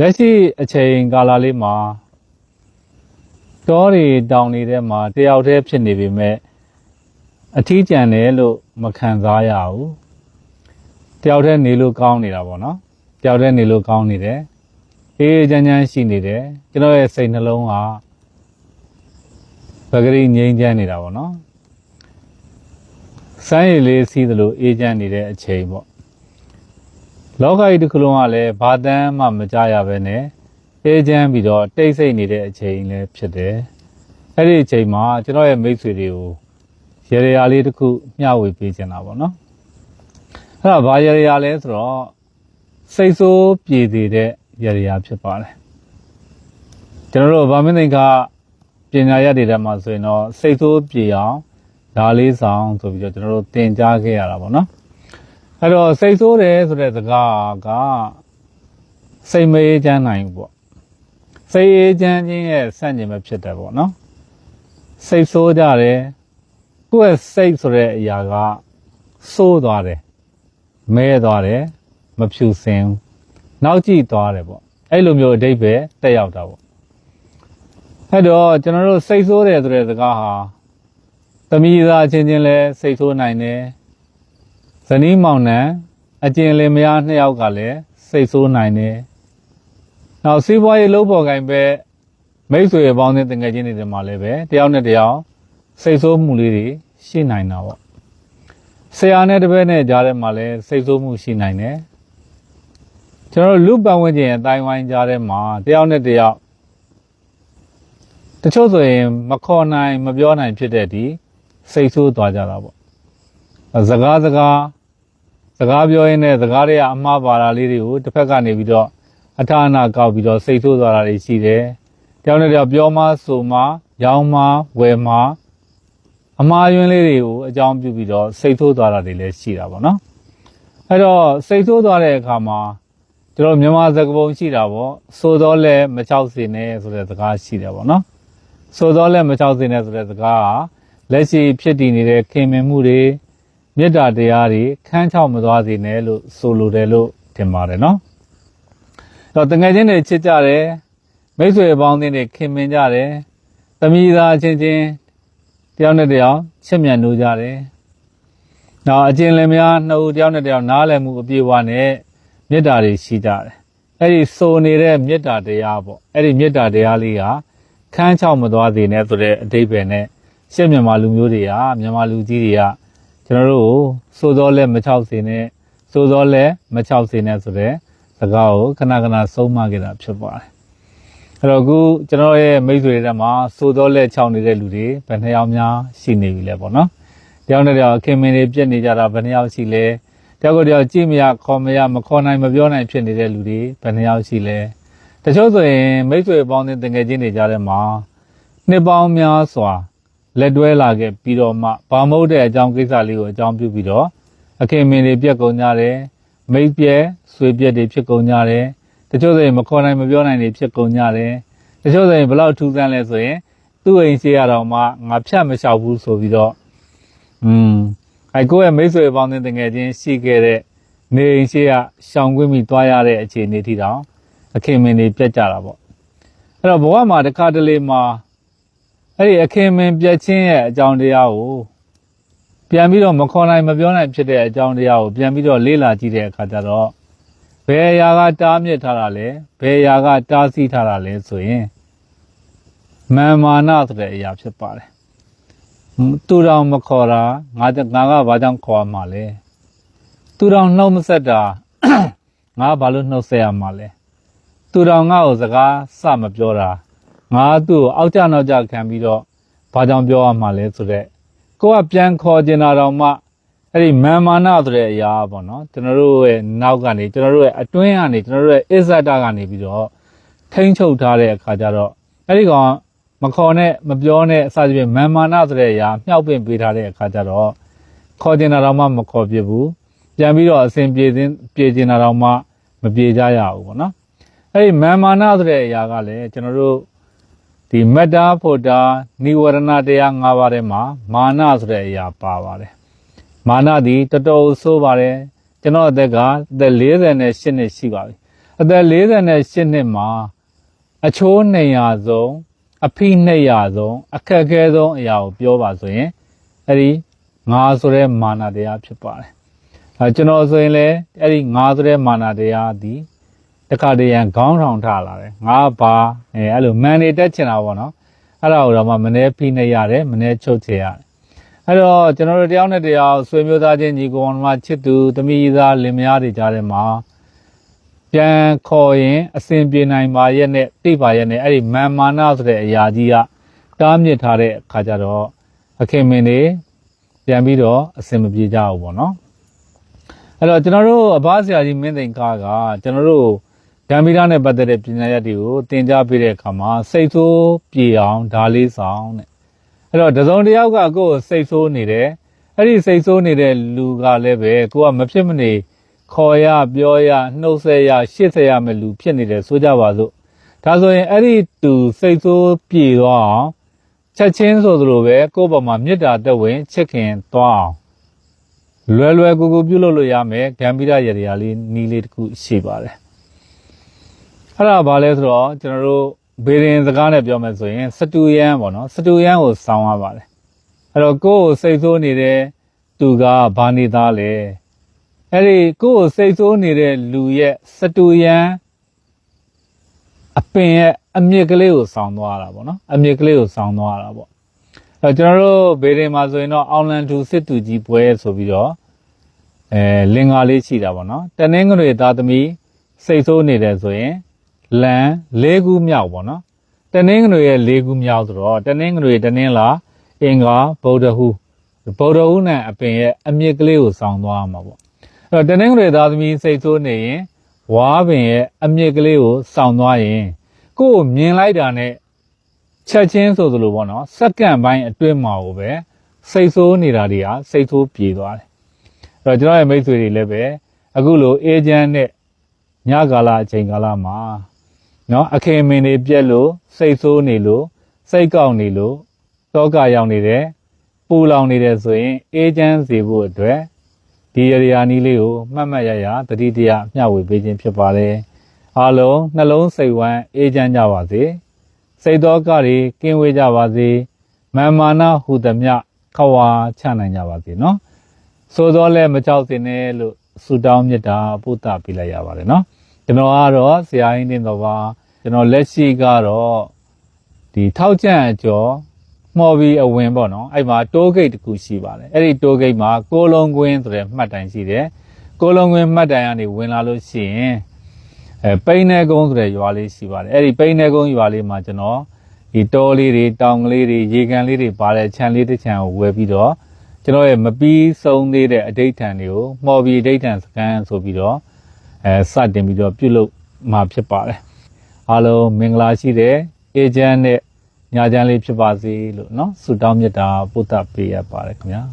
လက်ရှိအချိန်ကာလလေးမှာတောတွေတောင်တွေထဲမှာတယောက်တည်းဖြစ်နေပေမဲ့အထီးကျန်တယ်လို့မခံစားရဘူးတယောက်တည်းနေလို့ကောင်းနေတာပေါ့နော်တယောက်တည်းနေလို့ကောင်းနေတယ်အေးအေးချမ်းချမ်းရှိနေတယ်ကျွန်တော်ရဲ့စိတ်နှလုံးကပဂရိငြိမ်းချမ်းနေတာပေါ့နော်စမ်းရည်လေးစီးသလိုအေးချမ်းနေတဲ့အချိန်ပေါ့ လောကကြီးတစ်ခုလုံးကလည်းဘာတမ်းမှမကြရပဲနဲ့အေးချမ်းပြီးတော့တိတ်ဆိတ်နေတဲ့အချိန်လည်းဖြစ်တယ်။အဲ့ဒီအချိန်မှာကျွန်တော်ရဲ့မိတ်ဆွေတွေကိုရေရရာလေးတစ်ခုမျှဝေပေးချင်တာပေါ့နော်။အဲ့ဒါဘာရေရရာလဲဆိုတော့စိတ်ဆိုးပြေသေးတဲ့ရေရရာဖြစ်ပါတယ်။ကျွန်တော်တို့ဗာမင်းသိင်္ဂပညာရတဲ့မှာဆိုရင်တော့စိတ်ဆိုးပြေအောင်ဓာလေးဆောင်ဆိုပြီးတော့ကျွန်တော်တို့သင်ကြားခဲ့ရတာပေါ့နော်။ အဲ့တော့စိတ်ဆိုးတယ်ဆိုတဲ့စကားကစိတ်မအေးချမ်းနိုင်ဘူးပေါ့စိတ်အေးချမ်းခြင်းရဲ့ဆန့်ကျင်ဘက်ဖြစ်တယ်ပေါ့နော်စိတ်ဆိုးကြတယ်ကိုယ့်ရဲ့စိတ်ဆိုတဲ့အရာကဆိုးသွားတယ်မဲသွားတယ်မဖြူစင်ဘူးနောက်ကျသွားတယ်ပေါ့အဲ့လိုမျိုးအတိတ်ပဲတက်ရောက်တာပေါ့အဲ့တော့ကျွန်တော်တို့စိတ်ဆိုးတယ်ဆိုတဲ့စကားဟာသမီးသားချင်းချင်းလဲစိတ်ဆိုးနိုင်တယ် ဇနီးမောင်နှံအကျင်လင်မယားနှစ်ယောက်ကလည်းစိတ်ဆိုးနိုင်တယ်။နောက်စီးပွားရေးလုပ်ပေါ်ကိုင်ပဲမိတ်ဆွေအပေါင်းအသင်းတငယ်ချင်းတွေထဲမှာလည်းပဲတယောက်နဲ့တယောက်စိတ်ဆိုးမှုလေးတွေရှိနိုင်တာပေါ့။ဆရာနဲ့တပည့်နဲ့ကြားထဲမှာလည်းစိတ်ဆိုးမှုရှိနိုင်တယ်။ကျွန်တော်တို့လူပတ်ဝန်းကျင်အတိုင်းဝိုင်းကြားထဲမှာတယောက်နဲ့တယောက်တချို့ဆိုရင်မခေါ်နိုင်မပြောနိုင်ဖြစ်တဲ့ဒီစိတ်ဆိုးသွားကြတာပေါ့။စကားစကား စကားပြောရင်းနဲ့စကားတွေကအမှားပါတာလေးတွေကိုတစ်ဖက်ကနေပြီးတော့အထာအနာကောက်ပြီးတော့စိတ်ဆိုးသွားတာတွေရှိတယ်။တယောက်နဲ့တယောက်ပြောမှဆိုမှရောင်းမှဝယ်မှအမှားယွင်းလေးတွေကိုအကြောင်းပြုပြီးတော့စိတ်ဆိုးသွားတာတွေလည်းရှိတာပေါ့နော်။အဲ့တော့စိတ်ဆိုးသွားတဲ့အခါမှာကျွန်တော်မြန်မာစကားပုံရှိတာပေါ့။ဆိုတော့လည်းမချောက်စေနဲ့ဆိုတဲ့စကားရှိတယ်ပေါ့နော်။ဆိုတော့လည်းမချောက်စေနဲ့ဆိုတဲ့စကားကလက်ရှိဖြစ်တည်နေတဲ့ခင်မင်မှုတွေ မေတ္တာတရားတွေခန်းချောက်မသွားစေနဲ့လို့ဆိုလိုတယ်လို့ထင်ပါတယ်နော်။တော့တငယ်ချင်းတွေချစ်ကြတယ်မိတ်ဆွေအပေါင်းအသင်းတွေခင်မင်ကြတယ်။သမီးသားချင်းချင်းတယောက်နဲ့တယောက်ချစ်မြတ်နိုးကြတယ်။နောက်အကျဉ်းလည်းများနှစ်ဦးတယောက်နဲ့တယောက်နားလည်မှုအပြည့်အဝနဲ့မေတ္တာတွေရှိကြတယ်။အဲ့ဒီဆိုနေတဲ့မေတ္တာတရားပေါ့။အဲ့ဒီမေတ္တာတရားလေးကခန်းချောက်မသွားစေနဲ့ဆိုတဲ့အတိတ်ပဲနဲ့ရှစ်မြန်မာလူမျိုးတွေကမြန်မာလူကြီးတွေက ကျွန်တော်တို့ကိုစိုးသောလဲမချောက်စေနဲ့စိုးသောလဲမချောက်စေနဲ့ဆိုတဲ့စကားကိုခဏခဏဆုံးမခဲ့တာဖြစ်ပါတယ်အဲ့တော့အခုကျွန်တော်ရဲ့မိတ်ဆွေတွေထဲမှာစိုးသောလဲချောက်နေတဲ့လူတွေဘယ်နှယောက်များရှိနေပြီလဲပေါ့နော်တယောက်နဲ့တယောက်ခင်မင်းတွေပြက်နေကြတာဘယ်နှယောက်ရှိလဲတယောက်ကိုတယောက်ကြည့်မရခေါ်မရမခေါ်နိုင်မပြောနိုင်ဖြစ်နေတဲ့လူတွေဘယ်နှယောက်ရှိလဲတချို့ဆိုရင်မိတ်ဆွေပေါင်းတဲ့တငယ်ချင်းတွေကြားထဲမှာနှစ်ပေါင်းများစွာ လက်တွဲလာခဲ့ပြီးတော့မှဘာမဟုတ်တဲ့အကြောင်းကိစ္စလေးကိုအကြောင်းပြုပြီးတော့အခင်မင်းတွေပြက်ကုန်ကြတယ်မိတ်ပြက်ဆွေပြက်တွေဖြစ်ကုန်ကြတယ်တချို့ဆိုရင်မခေါ်နိုင်မပြောနိုင်တွေဖြစ်ကုန်ကြတယ်တချို့ဆိုရင်ဘလောက်ထူးဆန်းလဲဆိုရင်သူ့အိမ်ရှိရတော့မှငါဖြတ်မလျှောက်ဘူးဆိုပြီးတော့อืมအဲကိုယ့်ရဲ့မိတ်ဆွေပေါင်းတဲ့တငယ်ချင်းရှိခဲ့တဲ့နေအိမ်ရှိရရှောင်ကွင်းပြီးသွားရတဲ့အခြေအနေထိတောင်အခင်မင်းတွေပြက်ကြတာပေါ့အဲ့တော့ဘဝမှာတစ်ခါတလေမှာ အဲ့ဒီအခင်မင်ပြက်ချင်းရဲ့အကြောင်းတရားကိုပြန်ပြီးတော့မခေါ်နိုင်မပြောနိုင်ဖြစ်တဲ့အကြောင်းတရားကိုပြန်ပြီးတော့လေ့လာကြည့်တဲ့အခါကျတော့ဘယ်အရာကတားမြစ်ထားတာလဲဘယ်အရာကတားဆီးထားတာလဲဆိုရင်မာမာနဆိုတဲ့အရာဖြစ်ပါတယ်သူတော်မခေါ်တာငါငါကဘာကြောင့်ခေါ်ရမှာလဲသူတော်နှုတ်မဆက်တာငါဘာလို့နှုတ်ဆက်ရမှာလဲသူတော်ငါ့ကိုစကားစမပြောတာ ငါသူ့ကိုအောက်ကြနောက်ကြခံပြီးတော့ဘာကြောင့်ပြောရမှာလဲဆိုတော့ကိုကပြန်ခေါ်ကျင်တာတော့မှအဲ့ဒီမာမာနဆိုတဲ့အရာပေါ့နော်ကျွန်တော်တို့ရဲ့နောက်ကနေကျွန်တော်တို့ရဲ့အတွင်းကနေကျွန်တော်တို့ရဲ့အစ္ဆဒကနေပြီးတော့ထိမ့်ချုပ်ထားတဲ့အခါကျတော့အဲ့ဒီကောင်မခေါ်နဲ့မပြောနဲ့အစသဖြင့်မာမာနဆိုတဲ့အရာမြှောက်ပင့်ပေးထားတဲ့အခါကျတော့ခေါ်ကျင်တာတော့မှမခေါ်ပြဘူးပြန်ပြီးတော့အစဉ်ပြေခြင်းပြေကျင်တာတော့မှမပြေကြရဘူးပေါ့နော်အဲ့ဒီမာမာနဆိုတဲ့အရာကလည်းကျွန်တော်တို့ ဒီမတ္တာဖို့တာនិဝရဏတရား၅ပါးထဲမှာမာနဆိုတဲ့အရာပါပါတယ်မာနသည်တော်တော်ဆိုးပါတယ်ကျွန်တော်အသက်ကအသက်48နှစ်ရှိပါပြီအသက်48နှစ်မှာအချိုး200ဆုံးအဖိ200ဆုံးအခက်အခဲဆုံးအရာကိုပြောပါဆိုရင်အဲ့ဒီငါဆိုတဲ့မာနတရားဖြစ်ပါတယ်အဲကျွန်တော်ဆိုရင်လည်းအဲ့ဒီငါဆိုတဲ့မာနတရားဒီ တခါတည်းရန်ခေါင်းထောင်ထလာတယ်ငါပါအဲအဲ့လိုမန်နေတက်ချင်တာပေါ့နော်အဲ့ဒါကိုတော့မှမနေဖိနေရတယ်မနေချုပ်ချင်ရတယ်အဲ့တော့ကျွန်တော်တို့တယောက်နဲ့တယောက်ဆွေမျိုးသားချင်းညီကောင်မချစ်သူသမီးသားလင်မယားတွေကြားထဲမှာပြန်ခေါ်ရင်အစဉ်ပြေနိုင်ပါရဲ့နဲ့တိပါရဲ့နဲ့အဲ့ဒီမာမာနဆိုတဲ့အရာကြီးကတားမြစ်ထားတဲ့အခါကျတော့အခင်မင်းတွေပြန်ပြီးတော့အစဉ်မပြေကြဘူးပေါ့နော်အဲ့တော့ကျွန်တော်တို့အဘဆရာကြီးမင်းသိန်ကားကကျွန်တော်တို့ ဓမ္မိရနဲ့ပတ်သက်တဲ့ပညာရပ်တွေကိုသင်ကြားပေးတဲ့အခါမှာစိတ်ဆိုးပြေအောင်ဓာလေးဆောင်တဲ့အဲ့တော့တစုံတစ်ယောက်ကကိုယ်စိတ်ဆိုးနေတယ်အဲ့ဒီစိတ်ဆိုးနေတဲ့လူကလည်းပဲကိုကမဖြစ်မနေခေါ်ရပြောရနှုတ်ဆက်ရရှစ်ဆက်ရမယ့်လူဖြစ်နေတယ်ဆိုကြပါစို့ဒါဆိုရင်အဲ့ဒီသူစိတ်ဆိုးပြေသွားအောင်ချက်ချင်းဆိုသလိုပဲကိုယ့်ဘက်မှာမေတ္တာတက်ဝင်ချစ်ခင်သွားအောင်လွယ်လွယ်ကူကူပြုလုပ်လို့ရမယ်ဂံပိရရရလေးနီးလေးတစ်ခုရှိပါတယ် အဲ့ဒါဘာလဲဆိုတော့ကျွန်တော်တို့ဘေးရင်စကားနဲ့ပြောမယ်ဆိုရင်စတူယန်ပေါ့နော်စတူယန်ကိုစောင်းရပါတယ်အဲ့တော့ကိုယ့်ကိုစိတ်ဆိုးနေတဲ့သူကဘာနေသားလဲအဲ့ဒီကိုယ့်ကိုစိတ်ဆိုးနေတဲ့လူရဲ့စတူယန်အပင်ရဲ့အမြင့်ကလေးကိုစောင်းသွားတာပေါ့နော်အမြင့်ကလေးကိုစောင်းသွားတာပေါ့အဲ့တော့ကျွန်တော်တို့ဘေးရင်မှာဆိုရင်တော့အောင်လန်တူစစ်တူကြီးပွဲဆိုပြီးတော့အဲလင်္ကာလေးရှိတာပေါ့နော်တနင်္ဂနွေသားသမီးစိတ်ဆိုးနေတယ်ဆိုရင် လန်၄ခုမြောက်ပေါ့နော်တနင်္ဂနွေရဲ့၄ခုမြောက်ဆိုတော့တနင်္ဂနွေတနင်္လာအင်္ဂါဗုဒ္ဓဟူဗုဒ္ဓဟူနဲ့အပင်ရဲ့အမြင့်ကလေးကိုစောင်းသွားမှာပေါ့အဲ့တော့တနင်္ဂနွေသားသမီးစိတ်ဆိုးနေရင်ဝါပင်ရဲ့အမြင့်ကလေးကိုစောင်းသွားရင်ကိုယ်ကိုမြင်လိုက်တာနဲ့ချက်ချင်းဆိုသလိုပေါ့နော်စက္ကန့်ပိုင်းအတွင်းမှာကိုပဲစိတ်ဆိုးနေတာတွေကစိတ်ဆိုးပြေသွားတယ်အဲ့တော့ကျွန်တော်ရဲ့မိတ်ဆွေတွေလည်းပဲအခုလိုအေဂျင့်နဲ့ညကာလအချိန်ကာလမှာ နော်အခင်မင်းတွေပြက်လို့စိတ်ဆိုးနေလို့စိတ်ကောက်နေလို့တောကရောက်နေတယ်ပူလောင်နေတယ်ဆိုရင်အေးချမ်းစေဖို့အတွက်ဒီရရာနီးလေးကိုမှတ်မှတ်ရရတတိတရမျှဝေပေးခြင်းဖြစ်ပါတယ်အားလုံးနှလုံးစိတ်ဝမ်းအေးချမ်းကြပါစေစိတ်တော်ကတွေကင်းဝေးကြပါစေမာမာနဟုသမျှခဝါချနိုင်ကြပါစေနော်ဆိုတော့လည်းမကြောက်စင်နဲ့လို့ဆုတောင်းမြတ်တာပို့တာပေးလိုက်ရပါတယ်နော် ကျွန်တော်ကတော့ဆရာကြီးနေတော့ပါကျွန်တော်လက်ရှိကတော့ဒီထောက်ကြံ့အကျော်မှော်ပြီးအဝင်ပေါ့နော်အဲ့မှာတိုးဂိတ်တစ်ခုရှိပါတယ်အဲ့ဒီတိုးဂိတ်မှာကိုလုံးကွင်းဆိုတဲ့မှတ်တိုင်ရှိတယ်ကိုလုံးကွင်းမှတ်တိုင်ကနေဝင်လာလို့ရှိရင်အဲပိန်းနေကုန်းဆိုတဲ့ရွာလေးရှိပါတယ်အဲ့ဒီပိန်းနေကုန်းရွာလေးမှာကျွန်တော်ဒီတောလေးတွေတောင်ကလေးတွေရေကန်လေးတွေပါတဲ့ခြံလေးတစ်ခြံကိုဝယ်ပြီးတော့ကျွန်တော်ရဲ့မပြီးဆုံးသေးတဲ့အဋိဋ္ဌံတွေကိုမှော်ပြီးအဋိဋ္ဌံစကန်ဆိုပြီးတော့ အဲစတင်ပြီးတော့ပြုလုပ်မှာဖြစ်ပါတယ်အားလုံးမင်္ဂလာရှိတဲ့အေဂျင့်နဲ့ညာချမ်းလေးဖြစ်ပါစေလို့เนาะဆုတောင်းမြတ်တာပို့သပေးရပါတယ်ခင်ဗျာ